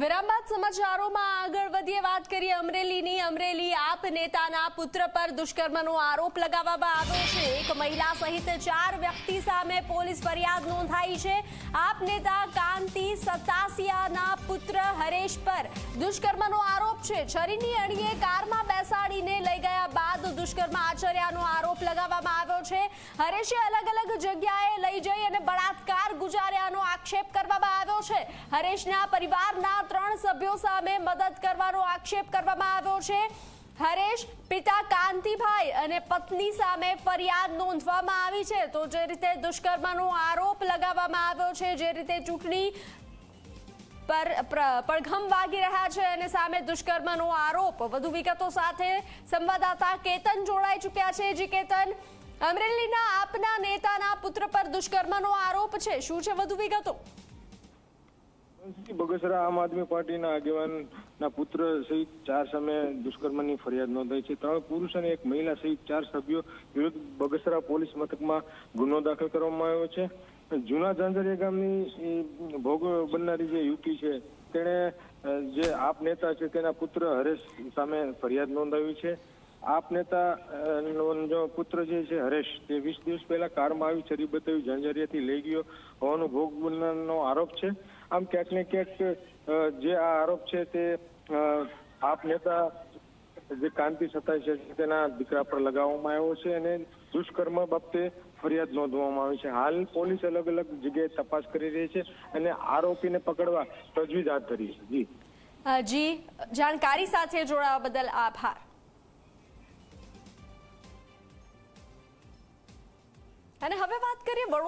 વિરામ સમાચારોમાં આગળ વધીએ, વાત કરીએ અમરેલીની. અમરેલી આપ નેતાના પુત્ર પર દુષ્કર્મનો આરોપ લગાવવામાં આવ્યો છે. એક મહિલા સહિત ચાર વ્યક્તિ સામે પોલીસ ફરિયાદ નોંધાઈ છે. આપ નેતા કાંતિ સતાસિયાના પુત્ર હરેશ પર દુષ્કર્મનો આરોપ છે. છરીની અણીએ કારમાં બેસાડીને લઈ ગયા બાદ દુષ્કર્મ આચર્યાનો આરોપ લગાવવામાં આવ્યો છે. હરેશે અલગ અલગ જગ્યાએ લઈ જઈ અને બળાત્કાર આક્ષેપ કરવામાં આવ્યો છે. હરેશના પરિવારના ત્રણ સભ્યો સામે મદદ કરવાનો આક્ષેપ કરવામાં આવ્યો છે. હરેશ પિતા કાંતિભાઈ અને પત્ની સામે ફરિયાદ નોંધવામાં આવી છે. તો જે રીતે દુષ્કર્મનો આરોપ લગાવવામાં આવ્યો છે, જે રીતે ચૂંટણી પર પડઘમ વાગી રહ્યા છે અને સામે દુષ્કર્મનો આરોપ. વધુ વિગતો સાથે સંવાદદાતા કેતન જોડાઈ ચૂક્યા છે. જી કેતન, અમરેલીના આપના નેતાના પુત્ર પર દુષ્કર્મનો આરોપ છે. શું છે વધુ વિગતો? બગસરા આમ આદમી પાર્ટીના આગેવાનના પુત્ર સહિત ચાર સામે દુષ્કર્મની ફરિયાદ નોંધાઈ છે. ત્રણ પુરુષ અને એક મહિલા સહિત ચાર સભ્યો વિરુદ્ધ બગસરા પોલીસ મથકમાં ગુનો દાખલ કરવામાં આવ્યો છે. જૂના ઝાંઝરિયા ગામની ભોગ બનનારી જે યુવતી છે, તેણે જે આપ નેતા છે, તેના પુત્ર હરેશ સામે ફરિયાદ નોંધાવી છે. આપ નેતા જો પુત્ર જે છે, હરેશ, તે વીસ દિવસ પહેલા કારમાં આવી છરી બતાવી ઝંઝરિયાથી લઈ ગયો હોવાનો ભોગ બનનારનો આરોપ છે. આમ ક્યાંક ને ક્યાંક જે આ આરોપ છે તે આપ નેતા જે કાંતિ સતાય છે તેના દીકરા પર લગાવવામાં આવ્યો છે અને દુષ્કર્મ બાબતે ફરિયાદ નોંધવામાં આવી છે. હાલ પોલીસ અલગ અલગ જગ્યાએ તપાસ કરી રહી છે અને આરોપીને પકડવા તજવીજ હાથ ધરી છે. જી. જી, જાણકારી સાથે જોડાવા બદલ આભાર. અને હવે વાત કરીએ વડોદરા